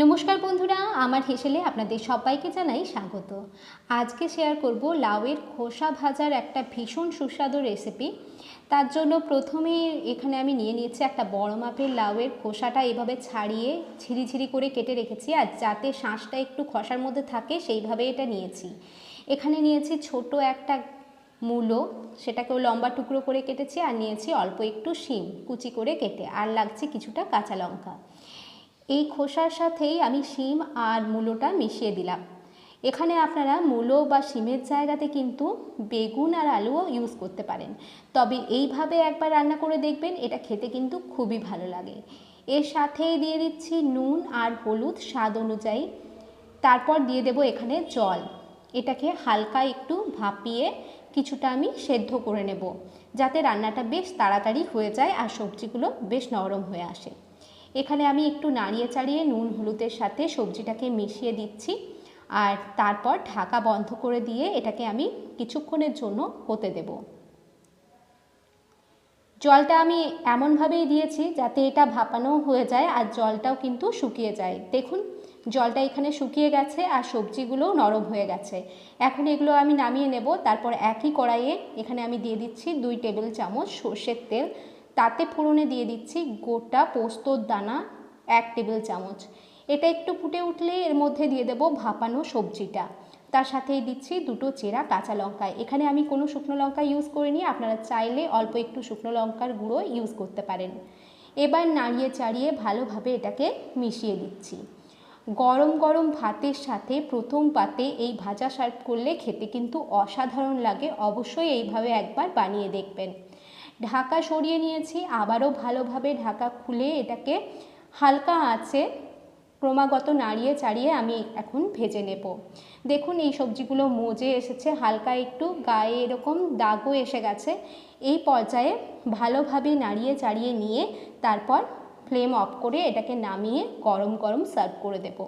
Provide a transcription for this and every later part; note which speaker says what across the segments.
Speaker 1: নমস্কার বন্ধুরা, আমার হেসেলে আপনাদের সবাইকে জানাই স্বাগত। আজকে শেয়ার করব লাউয়ের খোসা ভাজার একটা ভীষণ সুস্বাদু রেসিপি তার জন্য প্রথমে এখানে আমি নিয়ে নিয়েছি একটা বড় মাপের লাউয়ের খোসাটা, এভাবে ছাড়িয়ে ঝিরিঝিরি করে কেটে রেখেছি, আর যাতে শাঁসটা একটু খসার মধ্যে থাকে সেইভাবে এটা নিয়েছি। এখানে নিয়েছি ছোট একটা মূলো, সেটাকেও লম্বা টুকরো করে কেটেছি, আর নিয়েছি অল্প একটু শিম কুচি করে কেটে, আর লাগছে কিছুটা কাঁচা লঙ্কা। এই খোসার সাথেই আমি শিম আর মূলোটা মিশিয়ে দিলাম। এখানে আপনারা মূলো বা শিমের জায়গাতে কিন্তু বেগুন আর আলুও ইউজ করতে পারেন। তবে এইভাবে একবার রান্না করে দেখবেন, এটা খেতে কিন্তু খুবই ভালো লাগে। এর সাথেই দিয়ে দিচ্ছি নুন আর হলুদ স্বাদ অনুযায়ী। তারপর দিয়ে দেব এখানে জল। এটাকে হালকা একটু ভাপিয়ে কিছুটা আমি সেদ্ধ করে নেব, যাতে রান্নাটা বেশ তাড়াতাড়ি হয়ে যায় আর সবজিগুলো বেশ নরম হয়ে আসে। এখানে আমি একটু নাড়িয়ে চাড়িয়ে নুন, হলুদের সাথে সবজিটাকে মিশিয়ে দিচ্ছি। আর তারপর ঢাকা বন্ধ করে দিয়ে এটাকে আমি কিছুক্ষণের জন্য হতে দেব। জলটা আমি এমনভাবেই দিয়েছি যাতে এটা ভাপানো হয়ে যায় আর জলটাও কিন্তু শুকিয়ে যায়। দেখুন, জলটা এখানে শুকিয়ে গেছে আর সবজিগুলোও নরম হয়ে গেছে। এখন এগুলো আমি নামিয়ে নেব। তারপর একই কড়াইয়ে এখানে আমি দিয়ে দিচ্ছি দুই টেবিল চামচ সর্ষের তেল। তাতে ফোড়নে দিয়ে দিচ্ছি গোটা পোস্তর দানা এক টেবিল চামচ। এটা একটু ফুটে উঠলে এর মধ্যে দিয়ে দেবো ভাপানো সবজিটা। তার সাথেই দিচ্ছি দুটো চেরা কাঁচা লঙ্কা। এখানে আমি কোনো শুকনো লঙ্কা ইউজ করিনি, আপনারা চাইলে অল্প একটু শুকনো লঙ্কার গুঁড়ো ইউজ করতে পারেন। এবার নাড়িয়ে চাড়িয়ে ভালোভাবে এটাকে মিশিয়ে দিচ্ছি। গরম গরম ভাতের সাথে প্রথম পাতে এই ভাজা সার্ভ করলে খেতে কিন্তু অসাধারণ লাগে। অবশ্যই এইভাবে একবার বানিয়ে দেখবেন। ঢাকা সরিয়ে নিয়েছি, আবারও ভালোভাবে ঢাকা খুলে এটাকে হালকা আঁচে ক্রমাগত নাড়িয়ে চাড়িয়ে আমি এখন ভেজে নেব। দেখুন, এই সবজিগুলো মজে এসেছে, হালকা একটু গায়ে এরকম দাগও এসে গেছে। এই পর্যায়ে ভালোভাবে নাড়িয়ে চাড়িয়ে নিয়ে তারপর ফ্লেম অফ করে এটাকে নামিয়ে গরম গরম সার্ভ করে দেব।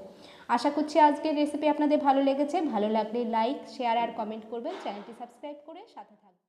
Speaker 1: আশা করছি আজকের রেসিপি আপনাদের ভালো লেগেছে। ভালো লাগলে লাইক, শেয়ার আর কমেন্ট করবেন। চ্যানেলটি সাবস্ক্রাইব করে সাথে থাকবেন।